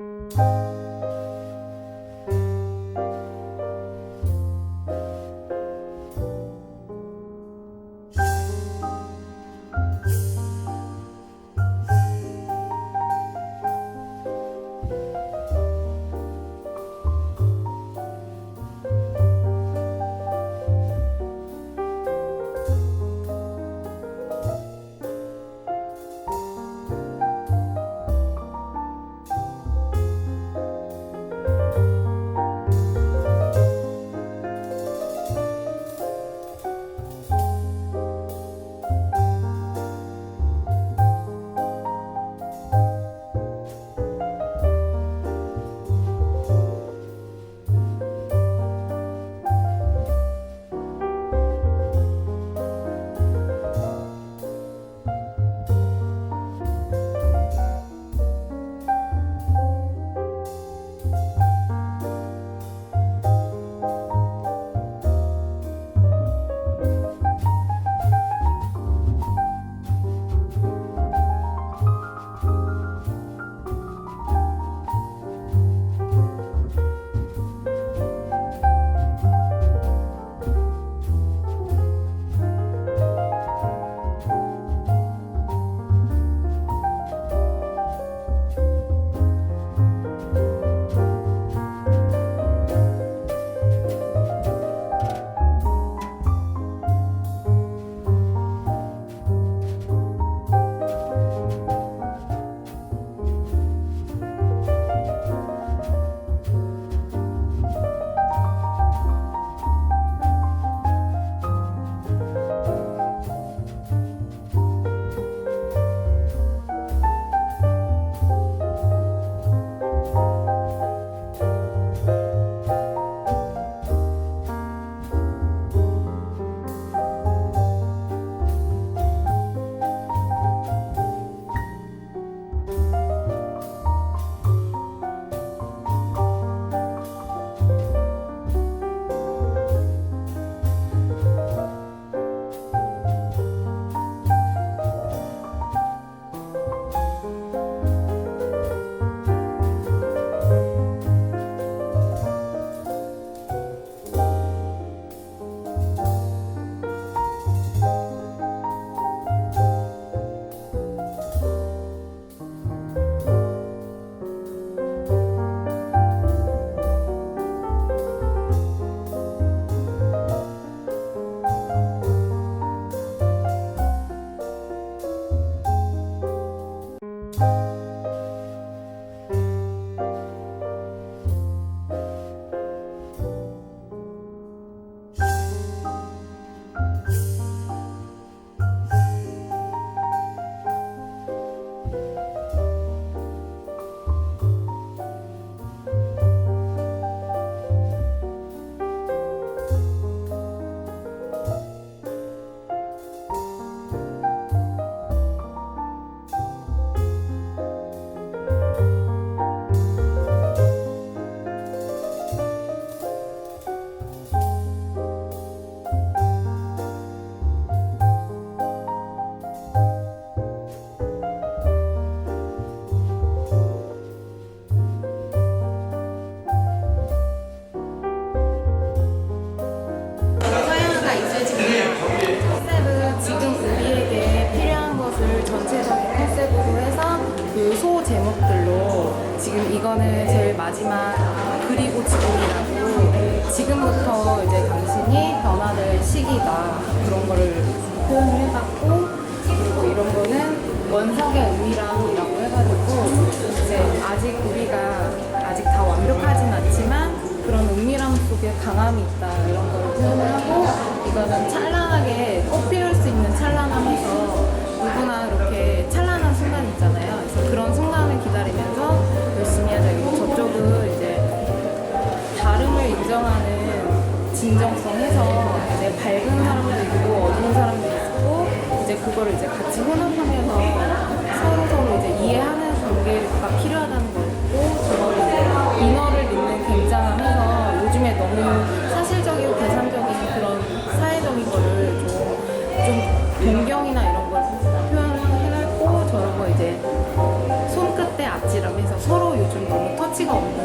서 전체적인 컨셉으로 해서 그 소 제목들로 지금 이거는 제일 마지막 그리고 지금이라고 지금부터 이제 당신이 변화될 시기다. 그런 거를 표현을 해봤고 그리고 이런 거는 원석의 의미랑이라고 해가지고 이제 아직 우리가 아직 다 완벽하진 않지만 그런 은밀함 속에 강함이 있다. 이런 걸 표현을 하고 이거는 찬란하게 꼭 피울 수 있는 찬란함에서 누구나 이렇게 진정성에서 이제 밝은 사람도 있고 어두운 사람도 있고 이제 그거를 이제 같이 혼합하면서 서로 서로 이제 이해하는 관계가 필요하다는 거 있고 저거를 이제 인어를 믿는 굉장하면서 요즘에 너무 사실적이고 계산적인 그런 사회적인 거를 좀, 좀 동경이나 이런 걸 표현해갖고 저런 거 이제 손끝에 아찔함해서 서로 요즘 너무 끝이 없는